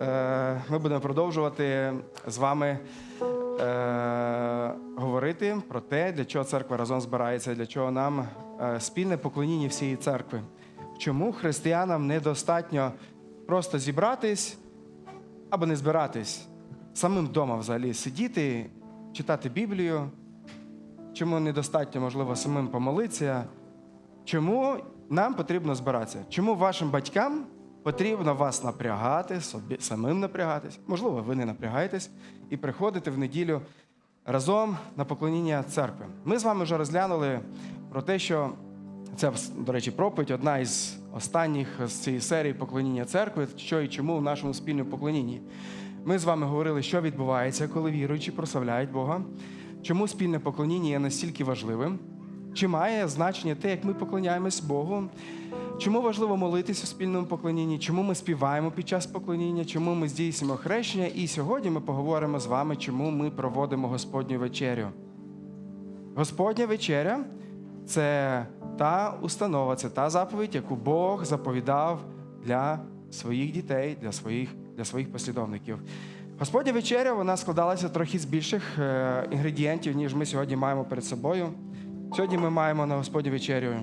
Е, Ми будемо продовжувати з вами е, говорити про те, для чого церква разом збирається, для чого нам е, спільне поклоніння всієї церкви. Чому християнам недостатньо просто зібратись або не збиратись, самим вдома взагалі сидіти, читати Біблію. Чому недостатньо, можливо, самим помолитися? Чому нам потрібно збиратися? Чому вашим батькам потрібно вас напрягати, собі самим напрягатись? Можливо, ви не напрягаєтесь і приходите в неділю разом на поклоніння церкви. Ми з вами вже розглянули про те, що це, до речі, проповідь, одна із останніх з цієї серії поклоніння церкви, що і чому в нашому спільному поклонінні. Ми з вами говорили, що відбувається, коли віруючі прославляють Бога, чому спільне поклоніння є настільки важливим, чи має значення те, як ми поклоняємось Богу, чому важливо молитися у спільному поклонінні, чому ми співаємо під час поклоніння, чому ми здійснюємо хрещення. І сьогодні ми поговоримо з вами, чому ми проводимо Господню вечерю. Господня вечеря це та установа, це та заповідь, яку Бог заповідав для своїх дітей, для своїх, для своїх послідовників. Господня вечеря вона складалася трохи з більших е, інгредієнтів, ніж ми сьогодні маємо перед собою. Сьогодні ми маємо на Господню вечерю.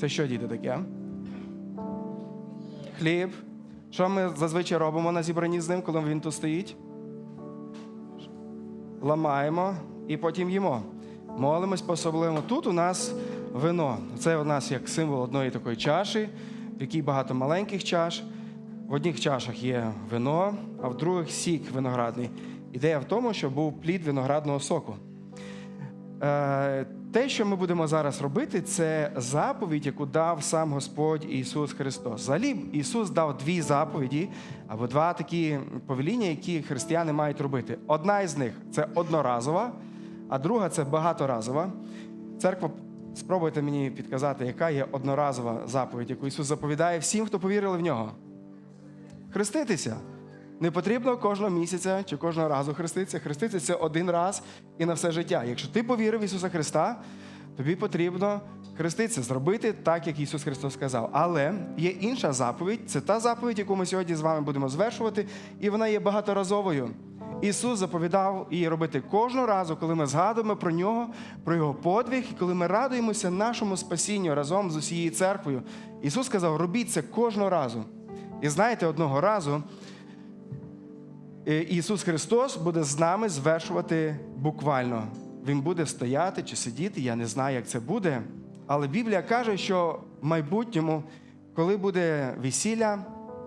Це що, діти, таке? Хліб. Що ми зазвичай робимо на зібранні з ним, коли він тут стоїть? Ламаємо і потім їмо. Молимось по-особливому. Тут у нас вино. Це у нас як символ одної такої чаші, в якій багато маленьких чаш. В одних чашах є вино, а в других сік виноградний. Ідея в тому, що був плід виноградного соку. Те, що ми будемо зараз робити, це заповідь, яку дав сам Господь Ісус Христос. Взагалі, Ісус дав дві заповіді або два такі повеління, які християни мають робити. Одна із них це одноразова, а друга це багаторазова. Церква, спробуйте мені підказати, яка є одноразова заповідь, яку Ісус заповідає всім, хто повірили в нього. Хреститися. Не потрібно кожного місяця чи кожного разу хреститися. Хреститися один раз і на все життя. Якщо ти повірив в Ісуса Христа, тобі потрібно хреститися, зробити так, як Ісус Христос сказав. Але є інша заповідь, це та заповідь, яку ми сьогодні з вами будемо звершувати, і вона є багаторазовою. Ісус заповідав її робити кожного разу, коли ми згадуємо про нього, про його подвиг, і коли ми радуємося нашому спасінню разом з усією церквою. Ісус сказав, робіть це кожного разу. І знаєте, одного разу Ісус Христос буде з нами звершувати буквально. Він буде стояти чи сидіти, я не знаю, як це буде. Але Біблія каже, що в майбутньому, коли буде весілля,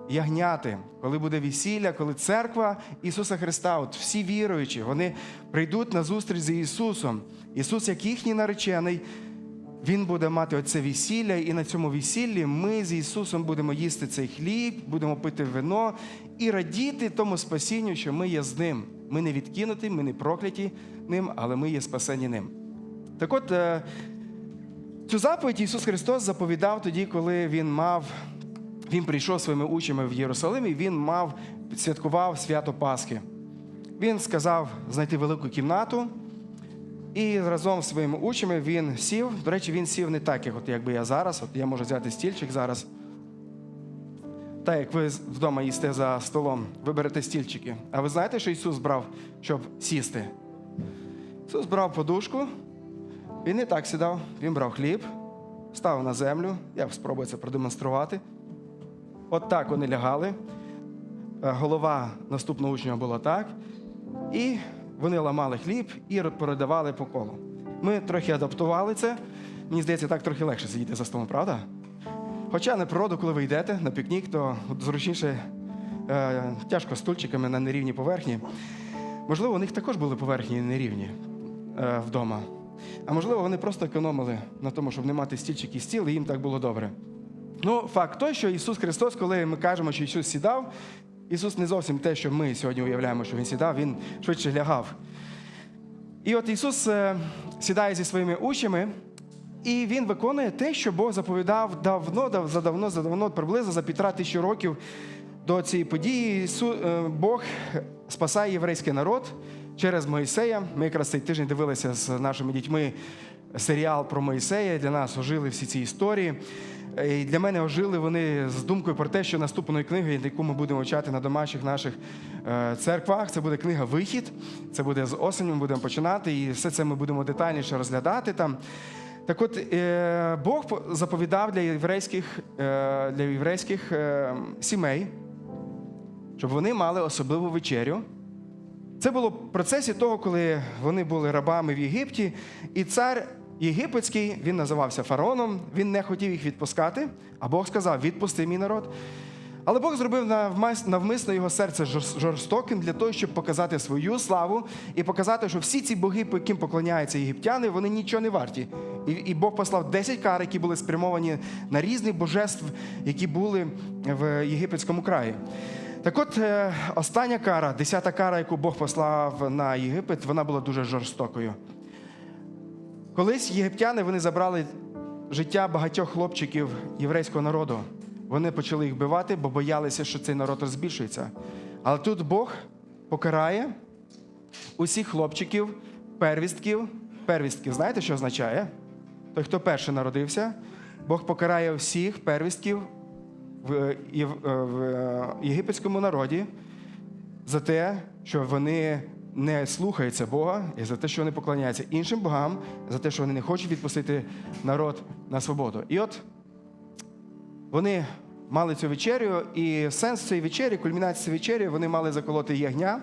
ягняти, коли буде весілля, коли церква Ісуса Христа, от всі віруючі, вони прийдуть на зустріч з Ісусом. Ісус, як їхній наречений, він буде мати оце весілля, і на цьому весіллі ми з Ісусом будемо їсти цей хліб, будемо пити вино і радіти тому спасінню, що ми є з ним. Ми не відкинуті, ми не прокляті ним, але ми є спасені ним. Так от, е, цю заповідь Ісус Христос заповідав тоді, коли Він мав, Він прийшов своїми учнями в Єрусалим, і Він мав, святкував свято Пасхи. Він сказав знайти велику кімнату. І разом з своїми учнями він сів. До речі, він сів не так, як от якби я зараз. От я можу взяти стільчик зараз. Так, як ви вдома їсте за столом, ви берете стільчики. А ви знаєте, що Ісус брав, щоб сісти? Ісус брав подушку, він не так сідав, він брав хліб, ставив на землю. Я спробую це продемонструвати. От так вони лягали. Е, Голова наступного учня була так. І вони ламали хліб і передавали по колу. Ми трохи адаптували це. Мені здається, так трохи легше сидіти за столом, правда? Хоча на природу, коли ви йдете на пікнік, то зручніше е, тяжко стульчиками на нерівній поверхні. Можливо, у них також були поверхні нерівні е, вдома. А можливо, вони просто економили на тому, щоб не мати стільчик і стіл, і їм так було добре. Ну, факт той, що Ісус Христос, коли ми кажемо, що Ісус сідав, Ісус не зовсім те, що ми сьогодні уявляємо, що Він сідав, Він швидше лягав. І от Ісус е, сідає зі своїми учнями, і Він виконує те, що Бог заповідав давно, задавно, задавно, приблизно за півтора тисячі років до цієї події. Е, Бог спасає єврейський народ через Моїсея. Ми якраз цей тиждень дивилися з нашими дітьми серіал про Моїсея. Для нас ожили всі ці історії. І для мене ожили вони з думкою про те, що наступною книгою, яку ми будемо вчати на домашніх наших е, церквах, це буде книга Вихід. Це буде з осені, ми будемо починати, і все це ми будемо детальніше розглядати там. Так от е, Бог заповідав для єврейських, е, для єврейських сімей, щоб вони мали особливу вечерю. Це було в процесі того, коли вони були рабами в Єгипті, і цар єгипетський, він називався фараоном, він не хотів їх відпускати, а Бог сказав: відпусти мій народ. Але Бог зробив навмис- навмисно його серце жорс- жорстоким для того, щоб показати свою славу і показати, що всі ці боги, по яким поклоняються єгиптяни, вони нічого не варті. І, і Бог послав 10 кар, які були спрямовані на різних божеств, які були в єгипетському краї. Так от, е, остання кара, десята кара, яку Бог послав на Єгипет, вона була дуже жорстокою. Колись єгиптяни вони забрали життя багатьох хлопчиків єврейського народу. Вони почали їх вбивати, бо боялися, що цей народ розбільшується. Але тут Бог покарає усіх хлопчиків, первістків. Первістків, знаєте, що означає? Той, хто перший народився, Бог покарає всіх первістків в, е, е, е, єгипетському народі за те, що вони не слухаються Бога, і за те, що вони поклоняються іншим богам, за те, що вони не хочуть відпустити народ на свободу. І от вони мали цю вечерю, і сенс цієї вечері, кульмінація цієї вечері, вони мали заколоти ягня,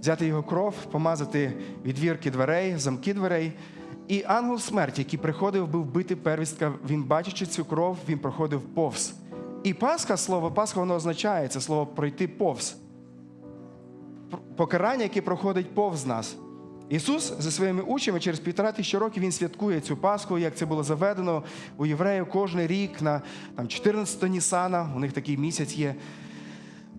взяти його кров, помазати відвірки дверей, замки дверей. І ангел смерті, який приходив, був бити первістка, він, бачачи цю кров, він проходив повз. І Пасха, слово Пасха, воно означає це слово пройти повз. Покарання, яке проходить повз нас. Ісус зі своїми учнями через півтора тисячі років Він святкує цю Пасху, як це було заведено у євреїв кожен рік на там, 14 Нісана, у них такий місяць є.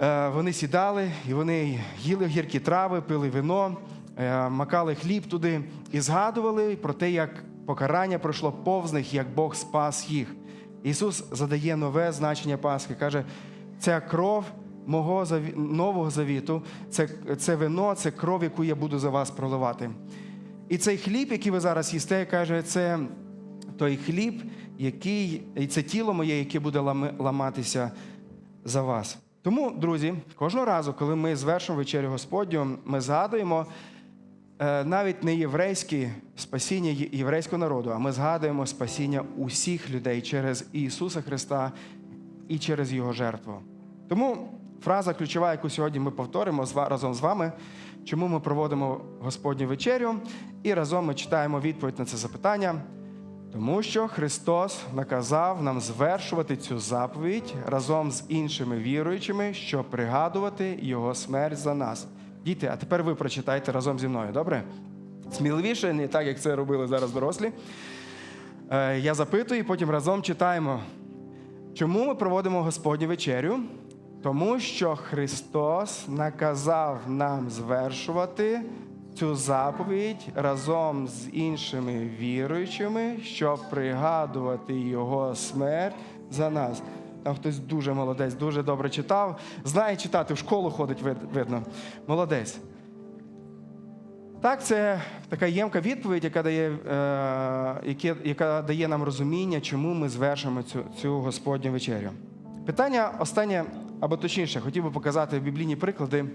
Е, Вони сідали і вони їли гіркі трави, пили вино, е, макали хліб туди і згадували про те, як покарання пройшло повз них, як Бог спас їх. Ісус задає нове значення Пасхи, каже, ця кров мого нового завіту, це, це вино, це кров, яку я буду за вас проливати. І цей хліб, який ви зараз їсте, каже, це той хліб, який, і це тіло моє, яке буде ламатися за вас. Тому, друзі, кожного разу, коли ми звершимо вечерю Господню, ми згадуємо е, навіть не єврейське спасіння єврейського народу, а ми згадуємо спасіння усіх людей через Ісуса Христа і через Його жертву. Тому фраза ключова, яку сьогодні ми повторимо разом з вами, чому ми проводимо Господню вечерю, і разом ми читаємо відповідь на це запитання. Тому що Христос наказав нам звершувати цю заповідь разом з іншими віруючими, щоб пригадувати Його смерть за нас. Діти, а тепер ви прочитайте разом зі мною, добре? Сміливіше, не так, як це робили зараз дорослі. Е, Я запитую, і потім разом читаємо. Чому ми проводимо Господню вечерю? Тому що Христос наказав нам звершувати цю заповідь разом з іншими віруючими, щоб пригадувати Його смерть за нас. Там хтось дуже молодець, дуже добре читав. Знає читати, в школу ходить, видно. Молодець. Так, це така ємка відповідь, яка дає, е, яка дає нам розуміння, чому ми звершимо цю, цю Господню вечерю. Питання останнє, або точніше, хотів би показати біблійні приклади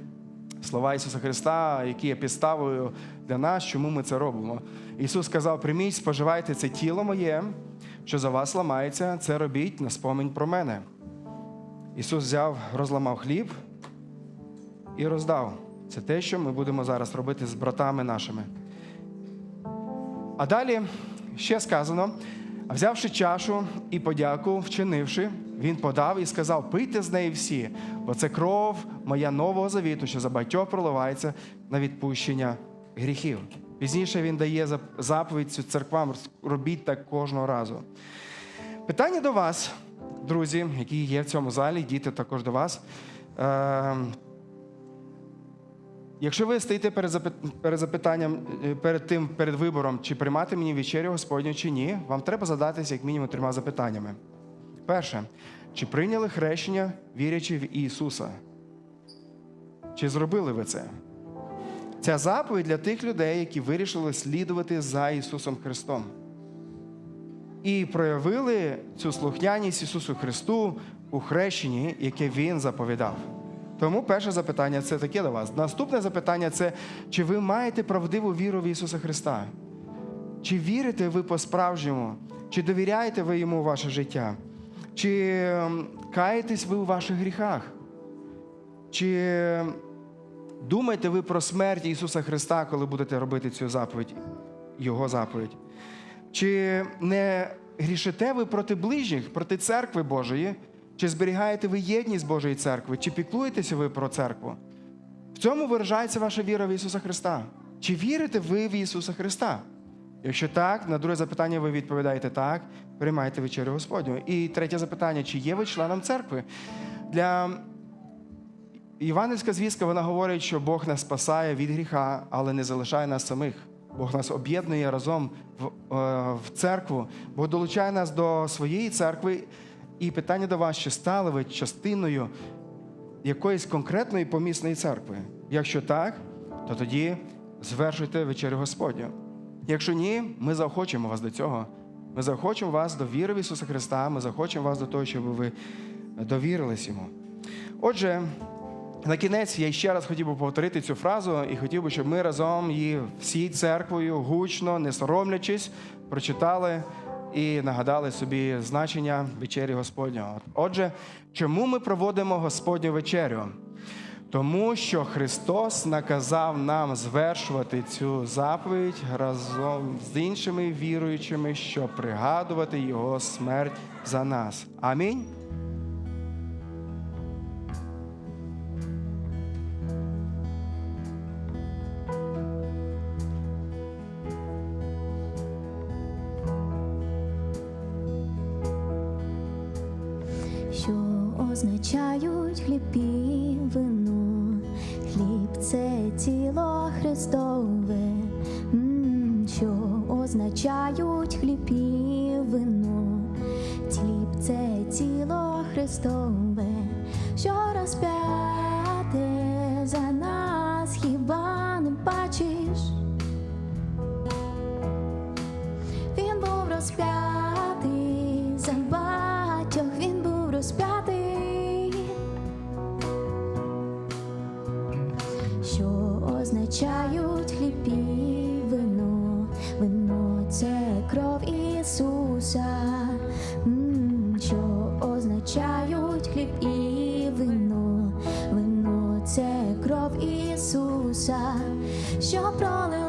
слова Ісуса Христа, які є підставою для нас, чому ми це робимо. Ісус сказав: прийміть, споживайте це тіло моє, що за вас ламається, це робіть на спомінь про мене. Ісус взяв, розламав хліб і роздав. Це те, що ми будемо зараз робити з братами нашими. А далі ще сказано: взявши чашу і подяку, вчинивши, він подав і сказав: пийте з неї всі, бо це кров моя нового завіту, що за багатьох проливається на відпущення гріхів. Пізніше він дає заповідь цю церквам, робіть так кожного разу. Питання до вас, друзі, які є в цьому залі, діти також до вас. Е, Якщо ви стоїте перед перед запитанням, е, перед тим, перед вибором, чи приймати мені вечерю Господню чи ні, вам треба задатися як мінімум трьома запитаннями. Перше, чи прийняли хрещення, вірячи в Ісуса? Чи зробили ви це? Ця заповідь для тих людей, які вирішили слідувати за Ісусом Христом. і проявили цю слухняність Ісусу Христу у хрещенні, яке Він заповідав. Тому перше запитання це таке до вас. Наступне запитання це чи ви маєте правдиву віру в Ісуса Христа? Чи вірите ви по-справжньому? Чи довіряєте ви йому ваше життя? Чи каєтесь ви у ваших гріхах? Чи думаєте ви про смерть Ісуса Христа, коли будете робити цю заповідь, Його заповідь? Чи не грішите ви проти ближніх, проти церкви Божої? Чи зберігаєте ви єдність Божої церкви? Чи піклуєтеся ви про церкву? В цьому виражається ваша віра в Ісуса Христа. Чи вірите ви в Ісуса Христа? Якщо так, на друге запитання ви відповідаєте так, приймайте вечерю Господню. І третє запитання: чи є ви членом церкви? Для Івангельська звістка вона говорить, що Бог нас спасає від гріха, але не залишає нас самих. Бог нас об'єднує разом в, е, в церкву, Бог долучає нас до своєї церкви. І питання до вас, чи стали ви частиною якоїсь конкретної помісної церкви? Якщо так, то тоді звершуйте вечерю Господню. Якщо ні, ми заохочуємо вас до цього. Ми заохочуємо вас до віри в Ісуса Христа, ми заохочуємо вас до того, щоб ви довірились йому. Отже, на кінець я ще раз хотів би повторити цю фразу і хотів би, щоб ми разом її всією церквою гучно, не соромлячись, прочитали і нагадали собі значення вечері Господнього. Отже, чому ми проводимо Господню вечерю? Тому що Христос наказав нам звершувати цю заповідь разом з іншими віруючими, щоб пригадувати Його смерть за нас. Амінь. що означають хліб і. Це тіло Христове, що означають хліб і вино. Хліб це тіло Христове, що розп'яте за нас, хіба не бачиш? Він був розп'ятий Ісуса, що пролила